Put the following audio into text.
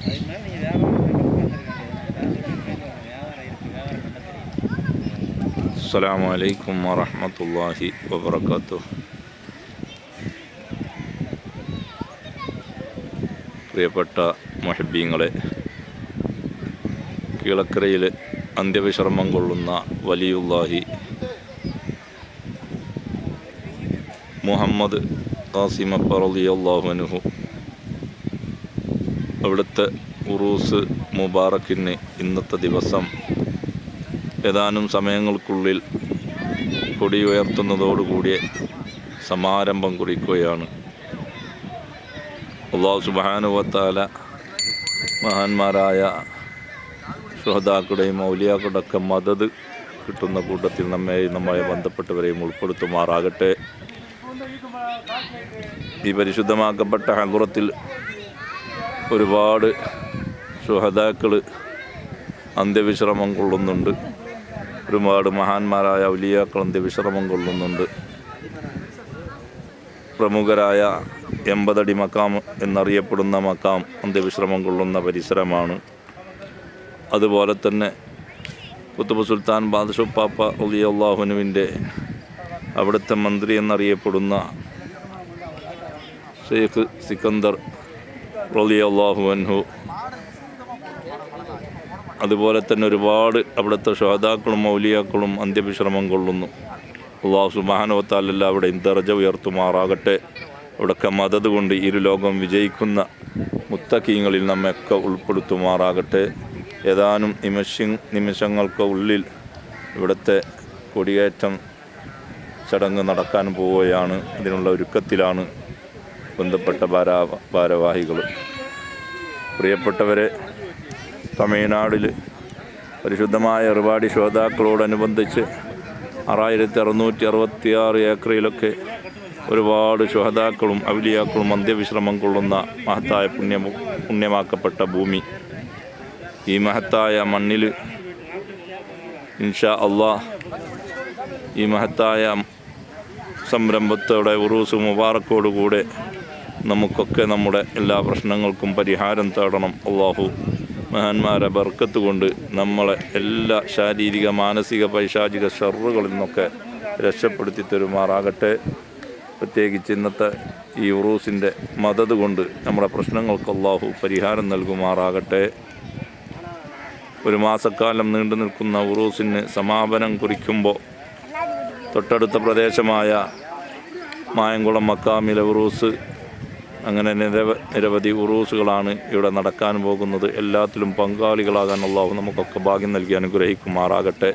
அதுக்கு மேலே நீங்கள் வியாபாரம் உட்காந்துருக்க வியாபாரம் இருக்குது வியாபாரம் பண்ண தெரியும் അസ്സലാമു അലൈക്കും വറഹ്മത്തുള്ളാഹി വബറകാതുഹു പ്രിയപ്പെട്ട മൊഹബീങ്ങളെ കീളക്കരയിൽ അന്ത്യവിശ്രമം കൊള്ളുന്ന വലിയുല്ലാഹി മുഹമ്മദ് ഖാസിമപ്പ റളിയല്ലാഹുഅൻഹു അവിടുത്തെ ഉറൂസ് മുബാറക്കിന് ഇന്നത്തെ ദിവസം ഏതാനും സമയങ്ങൾക്കുള്ളിൽ കൊടി ഉയർത്തുന്നതോടുകൂടി സമാരംഭം കുറിക്കുകയാണ്. അള്ളാഹു സുബാനുവത്താല മഹാന്മാരായ ശ്രോതാക്കളുടെയും മൗലിയാക്കളുടെ ഒക്കെ മദത് കിട്ടുന്ന കൂട്ടത്തിൽ നമ്മെയും നമ്മെ ബന്ധപ്പെട്ടവരെയും ഉൾപ്പെടുത്തുമാറാകട്ടെ. ഈ പരിശുദ്ധമാക്കപ്പെട്ട ഹകുറത്തിൽ ഒരുപാട് ഷുഹദാക്കൾ അന്ത്യവിശ്രമം കൊള്ളുന്നുണ്ട്. ഒരുപാട് മഹാന്മാരായ ഔലിയാക്കൾ അന്ത്യവിശ്രമം കൊള്ളുന്നുണ്ട്. പ്രമുഖരായ എൺപതടി മക്കാം എന്നറിയപ്പെടുന്ന മക്കാം അന്ത്യവിശ്രമം കൊള്ളുന്ന പരിസരമാണ്. അതുപോലെ തന്നെ കുത്തുബ് സുൽത്താൻ ബാദഷു പാപ്പ അള്ളാഹുനുവിന്റെ അവിടുത്തെ മന്ത്രി എന്നറിയപ്പെടുന്ന ഷെയ്ഖ് സിക്കന്ദർ അള്ളാഹു അൻഹു. അതുപോലെ തന്നെ ഒരുപാട് അവിടുത്തെ ശ്രോതാക്കളും മൗലിയാക്കളും അന്ത്യവിശ്രമം കൊള്ളുന്നു. അള്ളാഹു സുബാനോത്താലല്ല അവിടെ ദർജ ഉയർത്തുമാറാകട്ടെ. അവിടൊക്കെ മതത് കൊണ്ട് ഇരു ലോകം വിജയിക്കുന്ന മുത്തക്കീങ്ങളിൽ നമ്മയൊക്കെ ഉൾപ്പെടുത്തുമാറാകട്ടെ. ഏതാനും നിമിഷ നിമിഷങ്ങൾക്ക് ഉള്ളിൽ ഇവിടുത്തെ കൊടിയേറ്റം ചടങ്ങ് നടക്കാൻ പോവുകയാണ്. അതിനുള്ള ഒരുക്കത്തിലാണ് ബന്ധപ്പെട്ട ഭാരാ ഭാരവാഹികൾ പ്രിയപ്പെട്ടവരെ തമിഴ്നാടിൽ പരിശുദ്ധമായ ഒരുപാട് ശ്രോതാക്കളോടനുബന്ധിച്ച് ആറായിരത്തി അറുന്നൂറ്റി അറുപത്തിയാറ് ഏക്കറിലൊക്കെ ഒരുപാട് ശ്രോതാക്കളും അവലിയാക്കളും അന്ത്യവിശ്രമം കൊള്ളുന്ന മഹത്തായ പുണ്യ പുണ്യമാക്കപ്പെട്ട ഭൂമി. ഈ മഹത്തായ മണ്ണിൽ ഇൻഷാ അള്ളാ ഈ മഹത്തായ സംരംഭത്തോടെ ഉറൂസ് മുബാറക്കോടുകൂടെ നമുക്കൊക്കെ നമ്മുടെ എല്ലാ പ്രശ്നങ്ങൾക്കും പരിഹാരം തേടണം. അള്ളാഹു മഹാന്മാരെ ബർക്കത്ത് കൊണ്ട് നമ്മളെ എല്ലാ ശാരീരിക മാനസിക പൈശാചിക ഷറുകളിൽ നിന്നൊക്കെ രക്ഷപ്പെടുത്തി തരുമാറാകട്ടെ. പ്രത്യേകിച്ച് ഇന്നത്തെ ഈ ഉറൂസിന്റെ മദത് കൊണ്ട് നമ്മുടെ പ്രശ്നങ്ങൾക്ക് അള്ളാഹു പരിഹാരം നൽകുമാറാകട്ടെ. ഒരു മാസക്കാലം നീണ്ടു നിൽക്കുന്ന ഉറൂസിന് സമാപനം കുറിക്കുമ്പോൾ തൊട്ടടുത്ത പ്രദേശമായ മായംകുളം മക്കാമിലെ ഉറൂസ് അങ്ങനെ നിരവ നിരവധി ഉറൂസുകളാണ് ഇവിടെ നടക്കാൻ പോകുന്നത്. എല്ലാത്തിലും പങ്കാളികളാകാൻ അള്ളാഹു നമുക്കൊക്കെ ഭാഗ്യം നൽകി അനുഗ്രഹിക്കുമാറാകട്ടെ.